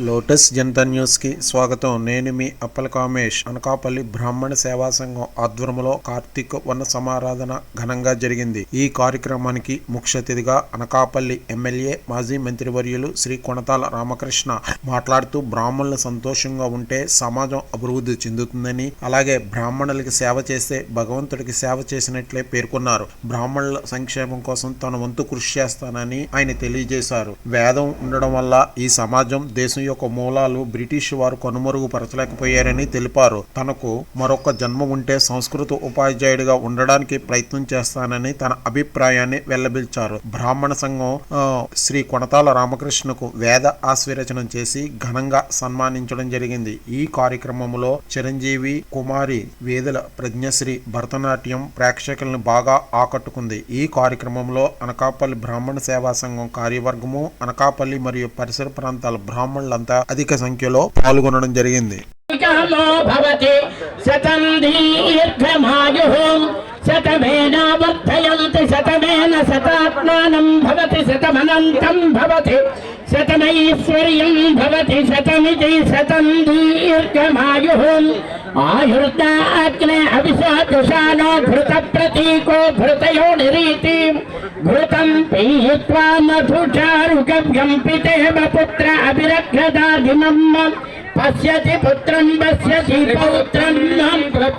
Lotus Janata న్యూస్కి స్వాగతం. నేను మీ అప్పల కామేష్. అనకాపల్లి బ్రాహ్మణ సేవా సంఘం ఆధ్వర్యంలో కార్తీక వన సమారాధన ఘనంగా జరిగింది. ఈ కార్యక్రమానికి ముఖ్య అతిథిగా అనకాపల్లి ఎమ్మెల్యే మాజీ మంత్రివర్యులు శ్రీ కొనతాల రామకృష్ణ మాట్లాడుతూ బ్రాహ్మణులు సంతోషంగా ఉంటే సమాజం అభివృద్ధి చెందుతుందని అలాగే బ్రాహ్మణులకి సేవ చేస్తే భగవంతుడికి సేవ చేసినట్లే పేర్కొన్నారు. బ్రాహ్మణుల సంక్షేమం కోసం తన వంతు కృషి చేస్తానని ఆయన తెలియజేశారు. వేదం ఉండడం వల్ల ఈ సమాజం దేశం యొక్క మూలాలు బ్రిటిష్ వారు కనుమరుగుపరచలేకపోయారని తెలిపారు. తనకు మరొక జన్మ ఉంటే సంస్కృత ఉపాధ్యాయుడిగా ఉండడానికి ప్రయత్నం చేస్తానని తన అభిప్రాయాన్ని వెల్లబిల్చారు. బ్రాహ్మణ సంఘం శ్రీ కొణతాల రామకృష్ణకు వేద ఆశీర్వచనం చేసి ఘనంగా సన్మానించడం జరిగింది. ఈ కార్యక్రమంలో చిరంజీవి కుమారి వేదల ప్రజ్ఞశ్రీ భరతనాట్యం ప్రేక్షకులను బాగా ఆకట్టుకుంది. ఈ కార్యక్రమంలో అనకాపల్లి బ్రాహ్మణ సేవా సంఘం కార్యవర్గము అనకాపల్లి మరియు పరిసర ప్రాంతాల వాళ్ళంతా అధిక సంఖ్యలో పాల్గొనడం జరిగింది. శతమైశ్వర్యం భవతి శతమితి శతం దీర్ఘమాయు. ఆయుర్దాగ్నే అభిషాదుషానో భృత ప్రతీకో భృతయో నిరీతి. భృతం పీయిత్వా మధుచారుగవ్యం పితేమ పుత్ర అభిరక్షదాధిమం పశ్యతి పుత్రం పశ్యతి పౌత్రం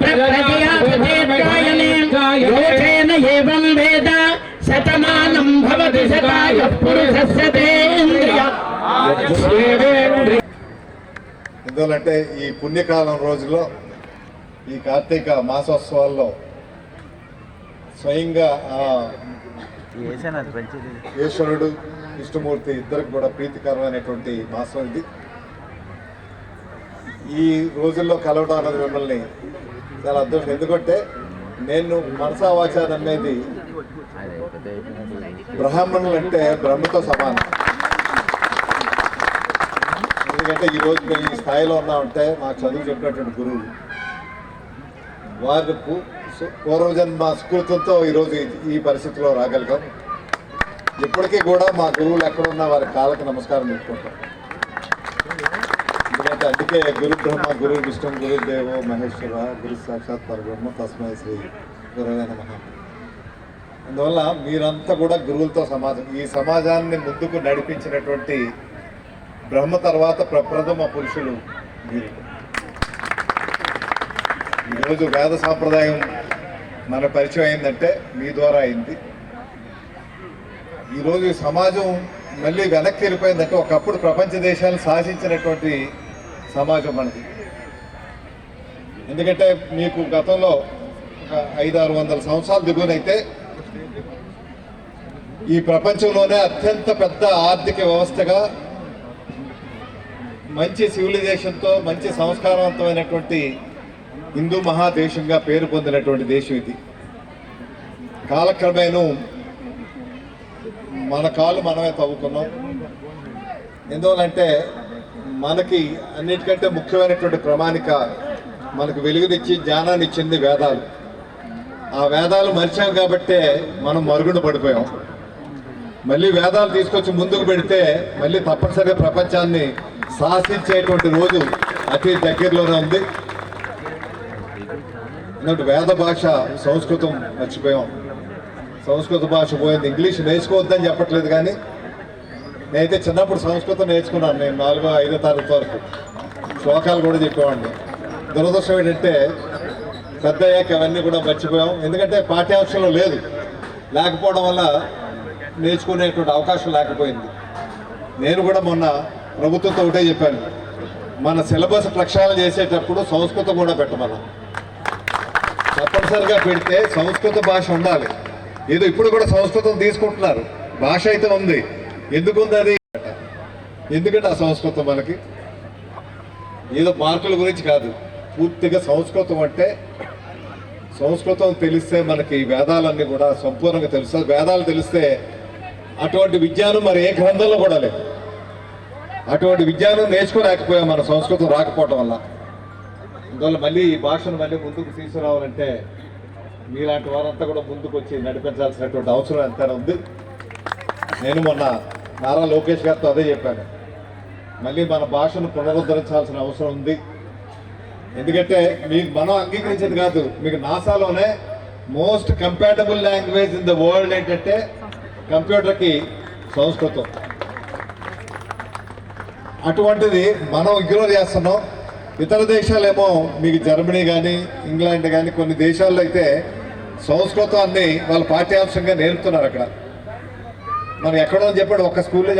ప్రజయాయన ఏం వేద శతమానం భవతి శతాయ పురుషస్య తేంద్రియ. ఎందుకంటే ఈ పుణ్యకాలం రోజులో ఈ కార్తీక మాసోత్సవాల్లో స్వయంగా ఈశ్వరుడు విష్ణుమూర్తి ఇద్దరికి కూడా ప్రీతికరమైనటువంటి మాసం ఇది. ఈ రోజుల్లో కలవడం అన్నది మిమ్మల్ని చాలా అదృష్టం. ఎందుకంటే నేను మనసా వాచా నమ్మేది బ్రాహ్మణులు అంటే బ్రహ్మతో సమానం. ఎందుకంటే ఈ రోజు మేము ఈ స్థాయిలో ఉన్నామంటే మాకు చదువు చెప్పినటువంటి గురువు వారి పూర్వజన్మ స్ఫూర్తితో ఈరోజు ఈ- పరిస్థితిలో రాగలిగాం. ఇప్పటికీ కూడా మా గురువులు ఎక్కడున్నా వారి కాళ్ళకి నమస్కారం పెట్టుకుంటాం ఎందుకంటే అందుకే గురు బ్రహ్మ గురు విష్ణు గురుదేవ మహేశ్వర గురు సాక్షాత్ పరబ్రహ్మ తస్మై శ్రీ గురవే నమ. అందువల్ల మీరంతా కూడా గురువులతో సమాజం ఈ సమాజాన్ని ముందుకు నడిపించినటువంటి బ్రహ్మ తర్వాత ప్రప్రథమ పురుషులు మీరు. ఈరోజు వేద సాంప్రదాయం మన పరిచయం అయిందంటే మీ ద్వారా అయింది. ఈరోజు సమాజం మళ్ళీ వెనక్కి వెళ్ళిపోయిందంటే ఒకప్పుడు ప్రపంచ దేశాలు శాసించినటువంటి సమాజం మనది. ఎందుకంటే మీకు గతంలో ఒక ఐదు ఆరు వందల సంవత్సరాలు దిగునైతే ఈ ప్రపంచంలోనే అత్యంత పెద్ద ఆర్థిక వ్యవస్థగా మంచి సివిలైజేషన్తో మంచి సంస్కారవంతమైనటువంటి హిందూ మహాదేశంగా పేరు పొందినటువంటి దేశం ఇది. కాలక్రమేణా మన కాలు మనమే తవ్వుకున్నాం. ఎందువలంటే మనకి అన్నిటికంటే ముఖ్యమైనటువంటి ప్రమాణిక మనకు వెలుగునిచ్చి జ్ఞానాన్ని ఇచ్చింది వేదాలు. ఆ వేదాలు మరిచాం కాబట్టే మనం మరుగున పడిపోయాం. మళ్ళీ వేదాలు తీసుకొచ్చి ముందుకు పెడితే మళ్ళీ తప్పనిసరిగా ప్రపంచాన్ని శాసించేటువంటి రోజు అతి దగ్గరలోనే ఉంది. ఎందుకంటే వేద భాష సంస్కృతం మర్చిపోయాం. సంస్కృత భాష పోయింది. ఇంగ్లీష్ నేర్చుకోవద్దని చెప్పట్లేదు కానీ నేనైతే చిన్నప్పుడు సంస్కృతం నేర్చుకున్నాను. నేను నాలుగో ఐదో తరగతి వరకు శ్లోకాలు కూడా చెప్పేవాడిని. దురదృష్టం ఏంటంటే పెద్ద అయ్యాక అవన్నీ కూడా మర్చిపోయాం. ఎందుకంటే పాఠ్యాంశంలో లేదు. లేకపోవడం వల్ల నేర్చుకునేటువంటి అవకాశం లేకపోయింది. నేను కూడా మొన్న ప్రభుత్వంతో ఒకటే చెప్పాను. మన సిలబస్ ప్రక్షాళన చేసేటప్పుడు సంస్కృతం కూడా పెట్టమన్నాను తప్పనిసరిగా పెడితే సంస్కృత భాష ఉండాలి. ఏదో ఇప్పుడు కూడా సంస్కృతం తీసుకుంటున్నారు. భాష అయితే ఉంది. ఎందుకుంది అది? ఎందుకంటే ఆ సంస్కృతం మనకి? ఏదో మార్కుల గురించి కాదు. పూర్తిగా సంస్కృతం అంటే సంస్కృతం తెలిస్తే మనకి వేదాలన్నీ కూడా సంపూర్ణంగా తెలుస్తుంది వేదాలు తెలిస్తే అటువంటి విజ్ఞానం మరి ఏ గ్రంథంలో కూడా లేదు. అటువంటి విజ్ఞానం నేర్చుకోలేకపోయాం మన సంస్కృతం రాకపోవటం వల్ల. అందువల్ల మళ్ళీ ఈ భాషను మళ్ళీ ముందుకు తీసుకురావాలంటే మీలాంటి వారంతా కూడా ముందుకు వచ్చి నడిపించాల్సినటువంటి అవసరం ఎంతైనా ఉంది. నేను మొన్న నారా లోకేష్ గారితో అదే చెప్పాను. మళ్ళీ మన భాషను పునరుద్ధరించాల్సిన అవసరం ఉంది. ఎందుకంటే మీకు మనం అంగీకరించేది కాదు. మీకు నాసాలోనే most compatible language in the world ఏంటంటే కంప్యూటర్కి సంస్కృతం. అటువంటిది మనం ఇగ్నోర్ చేస్తున్నాం. ఇతర దేశాలేమో మీకు జర్మనీ కానీ ఇంగ్లాండ్ కానీ కొన్ని దేశాల్లో అయితే సంస్కృతాన్ని వాళ్ళ పాఠ్యాంశంగా నేర్పుతున్నారు అక్కడ. మనం ఎక్కడో చెప్పాడు ఒక స్కూల్లో